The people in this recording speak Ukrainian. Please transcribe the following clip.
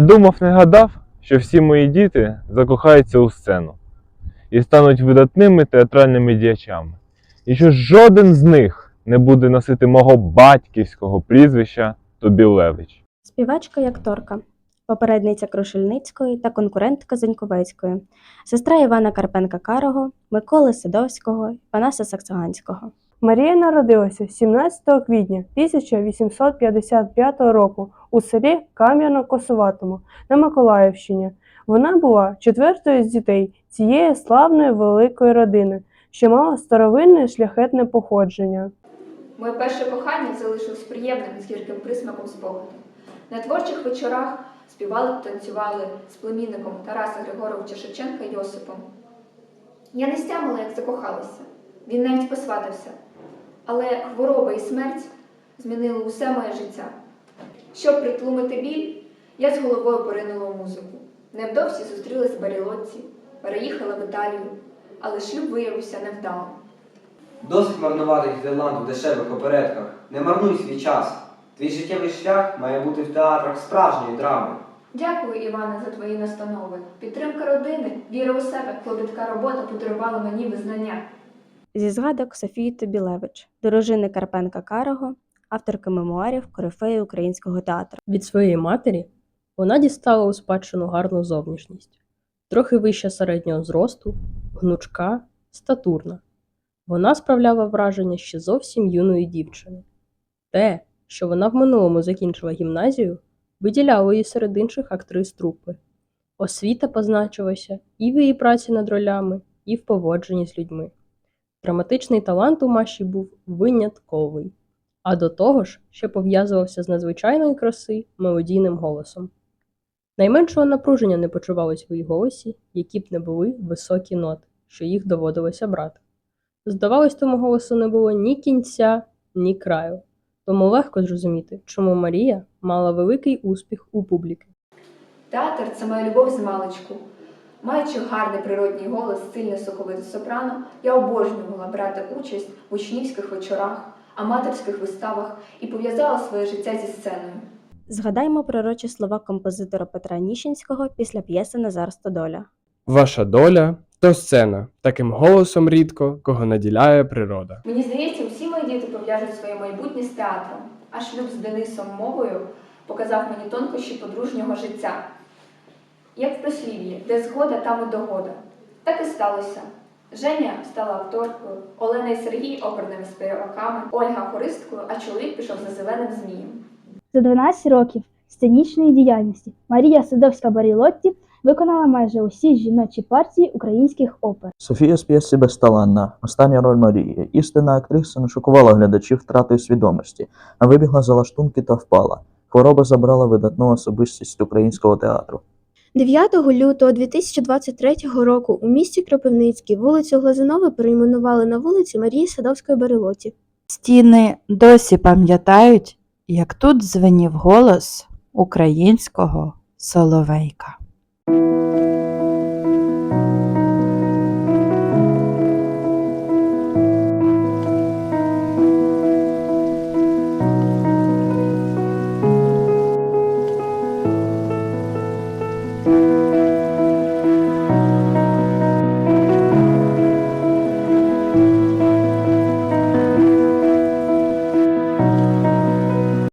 Не думав, не гадав, що всі мої діти закохаються у сцену і стануть видатними театральними діячами, і що жоден з них не буде носити мого батьківського прізвища Тобілевич. Співачка і акторка, попередниця Крушельницької та конкурентка Зеньковецької, сестра Івана Карпенка Карого, Миколи Сидовського, Панаса Саксаганського. Марія народилася 17 квітня 1855 року у селі Кам'яно-Косоватому на Миколаївщині. Вона була четвертою з дітей цієї славної великої родини, що мала старовинне шляхетне походження. Моє перше кохання залишилось приємним з гірким присмаком спогаду. На творчих вечорах співали та танцювали з племінником Тараса Григоровича Шевченка Йосипом. Я не стямила, як закохалася. Він навіть посватався. Але хвороба і смерть змінили усе моє життя. Щоб притлумити біль, я з головою поринула у музику. Невдовзі зустрілась в Барілотці, переїхала в Італію, але шлюб виявився невдалим. Досить марнувати Гірланд у дешевих оперетках. Не марнуй свій час. Твій життєвий шлях має бути в театрах справжньої драми. Дякую, Іване, за твої настанови. Підтримка родини, віра у себе, клопітка робота подарувала мені визнання. Зі згадок Софії Тобілевич, дружини Карпенка Карого, авторки мемуарів Корифеї українського театру. Від своєї матері вона дістала у спадщину гарну зовнішність, трохи вища середнього зросту, гнучка, статурна. Вона справляла враження ще зовсім юної дівчини. Те, що вона в минулому закінчила гімназію, виділяло її серед інших актрис трупи. Освіта позначилася і в її праці над ролями, і в поводженні з людьми. Драматичний талант у Маші був винятковий, а до того ж, ще пов'язувався з надзвичайної краси мелодійним голосом. Найменшого напруження не почувалось в її голосі, які б не були високі ноти, що їх доводилося брати. Здавалось, тому голосу не було ні кінця, ні краю, тому легко зрозуміти, чому Марія мала великий успіх у публіки. Театр це моя любов з маличку. Маючи гарний природній голос, сильне соковите сопрано, я обожнювала брати участь в учнівських вечорах, аматорських виставах і пов'язала своє життя зі сценою. Згадаймо пророчі слова композитора Петра Ніщинського після п'єси Назар Стодоля. Ваша доля то сцена, таким голосом рідко, кого наділяє природа. Мені здається, усі мої діти пов'яжуть своє майбутнє з театром, а шлюб з Денисом мовою показав мені тонкощі подружнього життя. Як в прислів'ї, де згода, там і догода. Так і сталося. Женя стала акторкою, Олена і Сергій оперними співаками, Ольга хористкою, а чоловік пішов за зеленим змієм. За 12 років сценічної діяльності Марія Садовська Барілотті виконала майже усі жіночі партії українських опер. Софія з п'єси безталанна, остання роль Марії. Істинна актриса не шокувала глядачів втратою свідомості, а вибігла за лаштунки та впала. Хвороба забрала видатну особистість українського театру. 9 лютого 2023 року у місті Кропивницький вулицю Глазунова перейменували на вулицю Марії Садовської Барилоті. Стіни досі пам'ятають, як тут дзвенів голос українського соловейка.